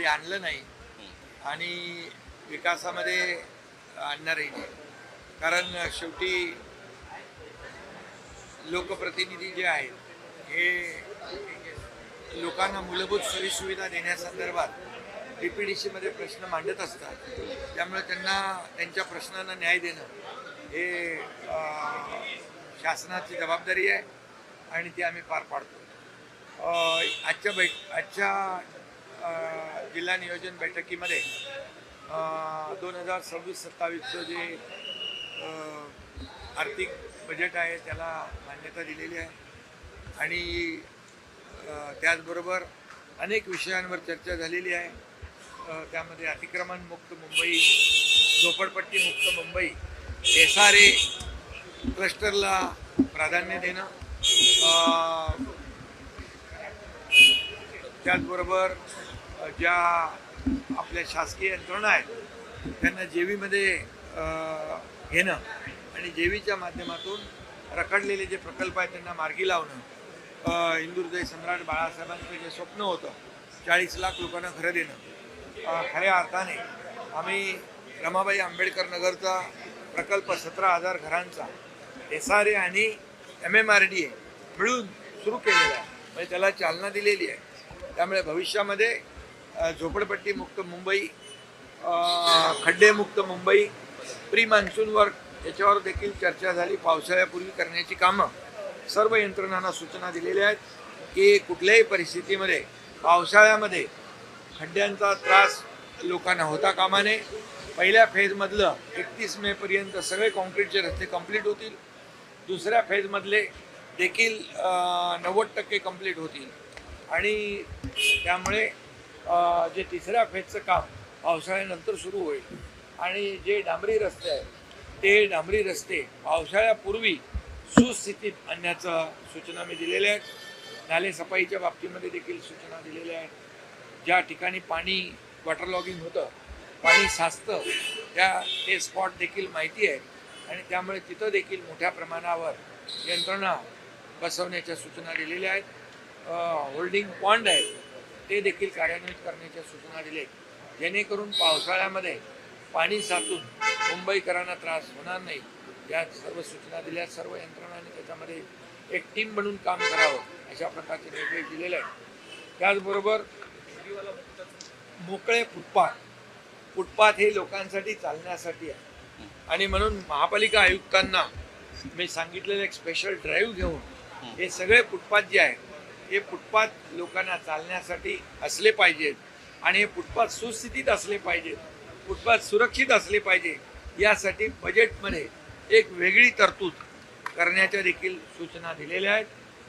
कधी आणलं नाही. आणि विकासामध्ये आणणारही नाही कारण शेवटी लोकप्रतिनिधी जे आहेत हे लोकांना मूलभूत सोयीसुविधा देण्यासंदर्भात डी पी डी सीमध्ये प्रश्न मांडत असतात. त्यामुळे त्यांना त्यांच्या प्रश्नांना न्याय देणं हे शासनाची जबाबदारी आहे आणि ती आम्ही पार पाडतो. आजच्या बैठ आजच्या जिल्हा नियोजन बैठकीमध्ये दोन हजार सव्वीस सत्तावीसचं जे आर्थिक बजेट आहे त्याला मान्यता दिलेली आहे. आणि त्याचबरोबर अनेक विषयांवर चर्चा झालेली आहे. त्यामध्ये अतिक्रमण मुक्त मुंबई झोपडपट्टी मुक्त मुंबई एस आर ए क्लस्टरला प्राधान्य देणं त्याचबरोबर ज्या आपल्या शासकीय यंत्रणा आहेत त्यांना जेवीमध्ये घेणं आणि जेवीच्या माध्यमातून रखडलेले जे प्रकल्प आहेत त्यांना मार्गी लावणं अ, हिंदुहृदय सम्राट बाळासाहेबांचं जे स्वप्न होतं चाळीस लाख लोकांना घरं देणं खऱ्या अर्थाने आम्ही रमाबाई आंबेडकर नगरचा प्रकल्प सतरा हजार घरांचा एस आर ए आणि M M R D A मिळून सुरू केलेला आहे. म्हणजे त्याला चालना दिलेली आहे. त्यामुळे भविष्यामध्ये झोपडपट्टीमुक्त मुंबई खड्डेमुक्त मुंबई प्री मान्सून वर्क याच्यावर देखील चर्चा झाली. पावसाळ्यापूर्वी करण्याची कामं सर्व यंत्रणांना सूचना दिलेल्या आहेत की कुठल्याही परिस्थितीमध्ये पावसाळ्यामध्ये खड्ड्यांचा त्रास लोकांना होता कामा नये पहिल्या फेजमधलं एकतीस मेपर्यंत सगळे कॉन्क्रीटचे रस्ते कंप्लीट होतील. दुसऱ्या फेजमधले देखील नव्वद टक्के कंप्लीट होतील. आणि त्यामुळे जे तिसऱ्या फेजचं काम पावसाळ्यानंतर सुरू होईल आणि जे डांबरी रस्ते आहेत ते डांबरी रस्ते पावसाळ्यापूर्वी सुस्थितीत आणण्याचं सूचना मी दिलेल्या आहेत. नालेसफाईच्या बाबतीमध्ये देखील सूचना दिलेल्या आहेत. ज्या ठिकाणी पाणी वॉटर लॉगिंग होतं पाणी साचतं त्या ते स्पॉट देखील माहिती आहे आणि त्यामुळे तिथं देखील मोठ्या प्रमाणावर यंत्रणा बसवण्याच्या सूचना दिलेल्या आहेत. होल्डिंग पॉन्ड आहे ते देखील कार्यान्वित करण्याच्या सूचना दिल्या आहेत. जेणेकरून पावसाळ्यामध्ये पाणी साचून मुंबईकरांना त्रास होणार नाही या सर्व सूचना दिल्या सर्व यंत्रणांनी त्याच्यामध्ये एक टीम बनून काम करावं अशा प्रकारचे निर्देश दिलेले आहेत. त्याचबरोबर मोकळे फुटपाथ फुटपाथ हे लोकांसाठी चालण्यासाठी आहे. आणि म्हणून महापालिका आयुक्तांना मी सांगितलेलं एक स्पेशल ड्राईव्ह घेऊन हे सगळे फुटपाथ जे आहेत हे फुटपाथ लोकांना चालण्यासाठी असले पाहिजेत आणि हे फुटपाथ सुस्थितीत असले पाहिजेत फुटपाथ सुरक्षित असले पाहिजे यासाठी बजेटमध्ये एक वेगळी तरतूद करण्याच्या देखील सूचना दिलेल्या आहेत.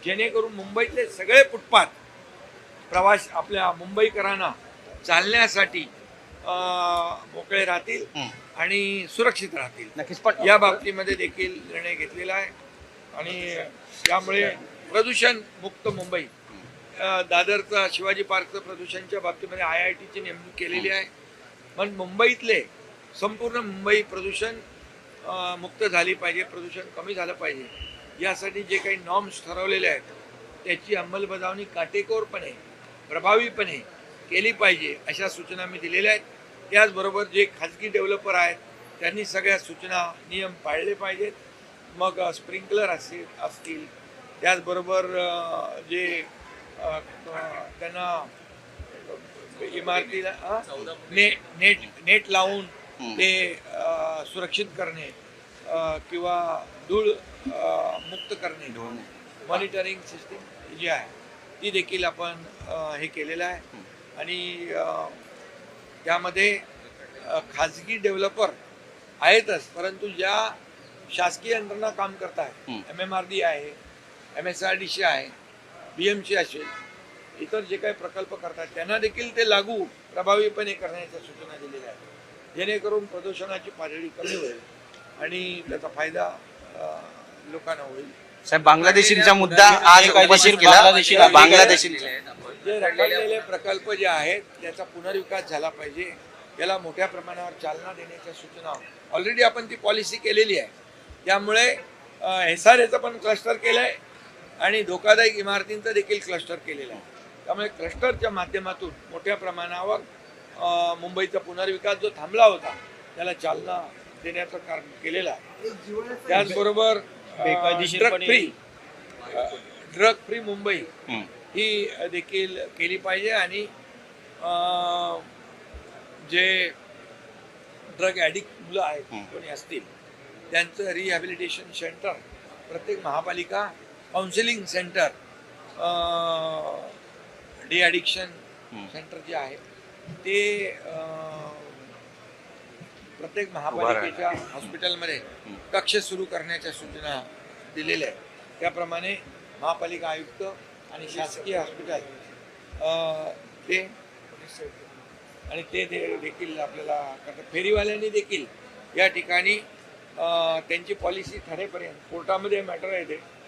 जेणेकरून मुंबईतले सगळे फुटपाथ प्रवास आपल्या मुंबईकरांना चालण्यासाठी मोकळे राहतील. आणि सुरक्षित राहतील. नक्कीच पण या बाबतीमध्ये देखील निर्णय घेतलेला आहे. आणि त्यामुळे प्रदूषण मुक्त मुंबई. दादरचा दादरचं शिवाजी पार्कचं प्रदूषणच्या बाबतीमध्ये आय आय टीची नेमणूक केलेली आहे. पण मुंबईतले संपूर्ण मुंबई प्रदूषण मुक्त झाली पाहिजे प्रदूषण कमी झालं पाहिजे यासाठी जे काही नॉर्म्स ठरवलेले आहेत त्याची अंमलबजावणी काटेकोरपणे प्रभावीपणे केली पाहिजे अशा सूचना मी दिलेल्या आहेत. त्याचबरोबर जे खाजगी डेव्हलपर आहेत त्यांनी सगळ्या सूचना नियम पाळले पाहिजेत. मग स्प्रिंकलर असतील असतील त्याचबरोबर जे त्यांना इमारतीला ने नेट नेट लावून ते सुरक्षित करणे किंवा धूळ मुक्त करणे मॉनिटरिंग सिस्टीम जी आहे ती देखील आपण हे केलेलं आहे. आणि त्यामध्ये खाजगी डेव्हलपर आहेतच परंतु ज्या शासकीय यंत्रणा काम करत आहेत हं. एम एम आर डी आहे M S R D C आहे बी एम सी असेल इतर जे काही प्रकल्प करतात त्यांना देखील ते लागू प्रभावीपणे करण्याच्या सूचना दिलेल्या आहेत. जेणेकरून प्रदूषणाची पातळी कमी होईल आणि त्याचा फायदा लोकांना होईल. साहेब बांगलादेशींचा मुद्दा आज उपस्थित केला. बांगलादेशी जे रखडलेले प्रकल्प जे आहेत त्याचा पुनर्विकास झाला पाहिजे. याला मोठ्या प्रमाणावर चालना देण्याच्या सूचना ऑलरेडी आपण ती पॉलिसी केलेली आहे. त्यामुळे एस आर एचं पण क्लस्टर केलं आहे आणि धोकादायक इमारतींचं देखील क्लस्टर केलेलं आहे त्यामुळे क्लस्टरच्या माध्यमातून मोठ्या प्रमाणावर मुंबईचा पुनर्विकास जो थांबला होता त्याला चालना देण्याचं काम केलेलं आहे त्याचबरोबर drug free drug free Mumbai हं. देखील केली पाहिजे आणि जे ड्रग ॲडिक्ट मुलं आहेत. कोणी असतील त्यांचं रिहॅबिलिटेशन सेंटर प्रत्येक महापालिका counselling centre de addiction. Centre जे आहे ते प्रत्येक महापालिकेच्या हॉस्पिटलमध्ये. कक्ष सुरू करण्याच्या सूचना दिलेल्या आहेत. त्याप्रमाणे महापालिका आयुक्त आणि शासकीय हॉस्पिटल ते आणि ते दे- देखील आपल्याला करतात. फेरीवाल्यांनी देखील या ठिकाणी त्यांची पॉलिसी ठरेपर्यंत कोर्टामध्ये मॅटर आहे ते. अं,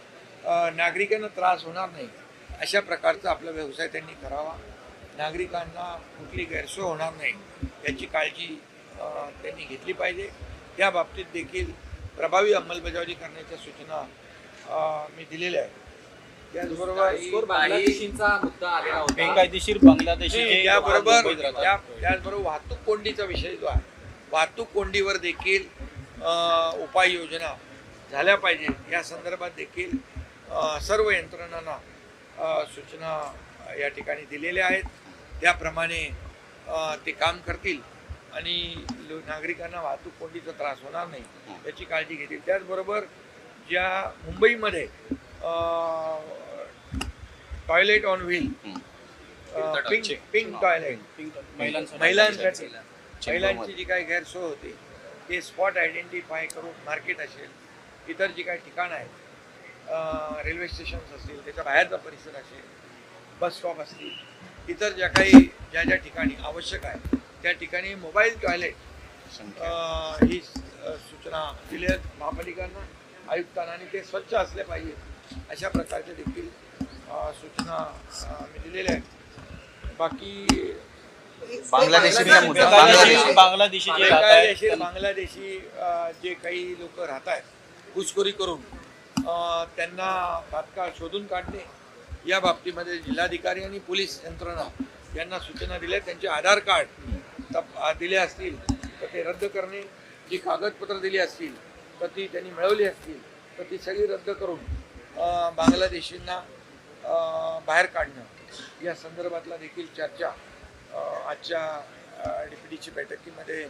नागरिकांना त्रास होणार नाही. अशा प्रकारचा आपला व्यवसाय त्यांनी करावा. नागरिकांना कुठली गैरसोय होणार नाही याची काळजी त्यांनी घेतली पाहिजे. त्या बाबतीत देखील प्रभावी अंमलबजावणी करण्याच्या सूचना मी दिलेल्या आहेत. त्याचबरोबर बेकायदेशीर बांगलादेशी त्याबरोबर त्याचबरोबर वाहतूक कोंडीचा विषय जो आहे वाहतूक कोंडीवर देखील उपाययोजना झाल्या पाहिजे. या संदर्भात देखील सर्व यंत्रणांना सूचना या ठिकाणी दिलेल्या आहेत. त्याप्रमाणे ते काम करतील आणि लो- नागरिकांना वाहतूक कोंडीचा त्रास होणार नाही याची काळजी घेतील. त्याचबरोबर ज्या मुंबईमध्ये toilet on wheel. Pink pink toilet. महिलांसाठी. महिलांची जी काही गैरसोय होते ते स्पॉट आयडेंटिफाय करून मार्केट असेल इतर जी काही ठिकाणं आहेत रेल्वे स्टेशन्स असतील त्याच्या बाहेरचा परिसर असेल बस स्टॉप असतील इतर ज्या काही ज्या ज्या ठिकाणी आवश्यक आहे त्या ठिकाणी मोबाईल टॉयलेट ही सूचना दिल्या आहेत महापालिकांना आयुक्तांना आणि ते स्वच्छ असले पाहिजे अशा प्रकारच्या देखील सूचना मी दिलेल्या आहेत. बाकी बांगलादेशी- बांगलादेशी बांगलादेशी. जे काही लोक राहत आहेत घुसखोरी करून त्यांना तात्काळ शोधून काढणे या बाबतीमध्ये जिल्हाधिकारी आणि पोलीस यंत्रणा यांना सूचना दिल्या. त्यांचे आधार कार्ड तप- दिले असतील तर ते रद्द करणे. जी कागदपत्र दिली असतील तर ती त्यांनी मिळवली असतील तर ती सगळी रद्द करून बांगलादेशींना बाहेर काढणं. या संदर्भातला देखील चर्चा आजच्या डी पी बैठकीमध्ये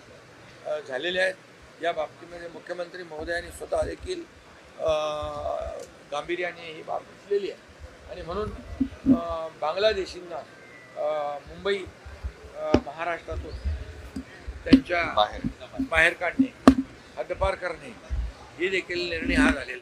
झालेल्या आहेत. या बाबतीमध्ये मुख्यमंत्री महोदयांनी स्वतः देखील गांभीर्याने ही बाब घेतलेली आहे आणि म्हणून बांगलादेशींना मुंबई महाराष्ट्रातून त्यांच्या बाहेर बाहेर काढणे हद्दपार करणे हे देखील निर्णय हा झालेला.